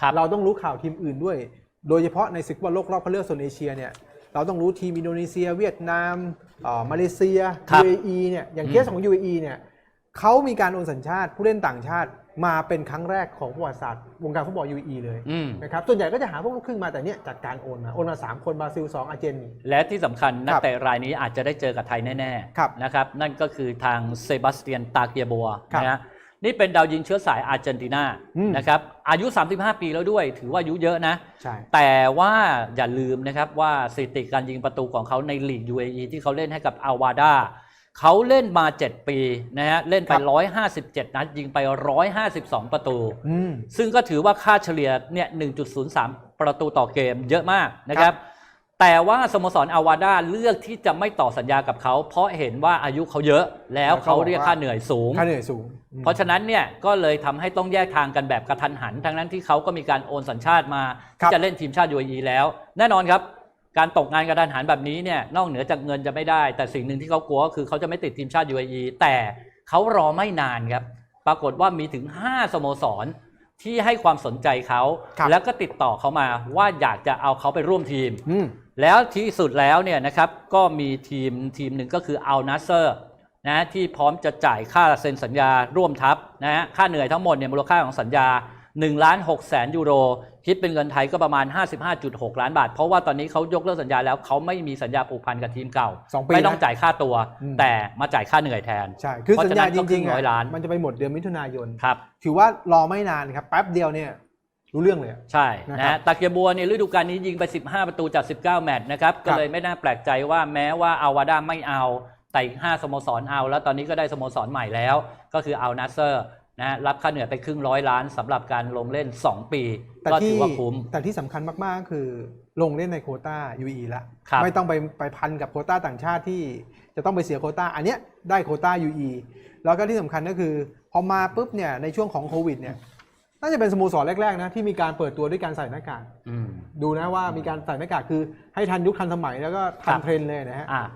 ครับเราต้องรู้ข่าวทีมอื่นด้วย โดยเฉพาะในศึกฟุตบอลโลกรอบคัดเลือกโซนเอเชียเนี่ยเราต้องรู้ทีมอินโดนีเซีย เวียดนามเอ่อมาเลเซียครับ UAE เนี่ยอย่างเคสของ UAE เนี่ยเขามีการโอนสัญชาติผู้เล่นต่างชาติมาเป็นครั้งแรกของประวัติศาสตร์วงการฟุตบอล UAE เลยอืมนะครับส่วนใหญ่ก็จะหาพวกลูกครึ่งมาแต่เนี่ยจากการโอนมา โอนมาสามคนบราซิลสองอาร์เจนและที่สำคัญนักครับเตะรายนี้อาจจะได้เจอกับไทยแน่ครับๆนะครับนั่นก็คือทางเซบาสเตียนตาเกียบัวครับนะฮะ นี่เป็นดาวยิงเชื้อสายอาร์เจนตินาอืม นะครับอายุ 35 ปีแล้วด้วย ถือว่าอายุเยอะนะ ใช่ แต่ว่าอย่าลืมนะครับว่าสถิติการยิงประตูของเขาในลีก UAE ที่เขาเล่นให้กับอาวาดาเขาเล่นมา 7 ปีนะฮะเล่นไป157 นัดยิงไป 152 ประตู อืม ซึ่งก็ถือว่าค่าเฉลี่ยเนี่ย 1.03 ประตูต่อเกมเยอะมากนะครับ แต่ว่าสโมสรอาวาดาเลือกที่จะไม่ต่อสัญญากับเขา เพราะเห็นว่าอายุเขาเยอะแล้วเขาเรียกค่าเหนื่อยสูง ค่าเหนื่อยสูงอืมเพราะฉะนั้นเนี่ยก็เลยทำให้ต้องแยกทางกันแบบกระทันหัน ทั้งนั้นที่เขาก็มีการโอนสัญชาติมาครับที่จะเล่นทีมชาติ UAE แล้ว แน่นอนครับ การตกงานกระทันหันแบบนี้เนี่ยนอกเหนือจากเงินจะไม่ได้ แต่สิ่งหนึ่งที่เขากลัวก็คือเขาจะไม่ติดทีมชาติ UAE แต่เขารอไม่นานครับปรากฏว่ามีถึง 5 สโมสร ที่ให้ความสนใจเขา ครับแล้วก็ติดต่อเขามาว่าอยากจะเอาเขาไปร่วมทีม อืม แล้วที่สุดแล้วเนี่ยนะครับก็มีทีมทีมหนึ่งก็คืออัลนัสเซอร์นะที่พร้อมจะจ่ายค่าเซ็นสัญญาร่วมทัพนะฮะค่าเหนื่อยทั้งหมดเนี่ยมูลค่าของสัญญา 1ล้าน6แสนยูโรคิดเป็นเงินไทยก็ประมาณ 55.6 ล้านบาท เพราะว่าตอนนี้เขายกเลิกสัญญาแล้วเขาไม่มีสัญญาผูกพันกับทีมเก่าสองปีไม่ต้องนะจ่ายค่าตัวอืมแต่มาจ่ายค่าเหนื่อยแทน ใช่ คือเพราะสัญฉะนั้ญานจก็ครึ่ริงงๆร้อยอะล้านมันจะไปหมดเดือนมิถุนายนครับถือว่ารอไม่นานครับแป๊บเดียวเนี่ยรู้เรื่องเลยอะใช่นะนะครับฮะตาเกียบัวเนี่ยฤดูกาลนี้ยิงไป 15 ประตูจาก 19 แมตช์นะครับก็เลยไม่น่าแปลกใจว่าแม้ว่าอาวาดาไม่เอาแต่อีก5สโมสรเอา แล้วตอนนี้ก็ได้สโมสรใหม่แล้ว ก็คืออัลนัสเซอร์ นะฮะรับค่าเหนื่อยไปครึ่งร้อยล้านสำหรับการลงเล่น 2 ปีแต่ก็ที่ถือว่าคุ้ม แต่ที่สำคัญมากๆก็คือลงเล่นในโควต้า UE ละครับไม่ต้องไปไปพันกับโควต้าต่างชาติที่จะต้องไปเสียโควต้า อันเนี้ยได้โควต้า UE แล้วก็ที่สำคัญก็คือ พอมาปุ๊บเนี่ยในช่วงของโควิดเนี่ยน่าจะเป็นสโมสรแรกๆนะที่มีการเปิดตัวด้วยการใส่หน้ากากอืมดูนะว่ามีการใส่หน้ากากคือให้ทันยุคทันสมัยแล้วก็ทัครันบเทรนด์เลยนะฮะอะ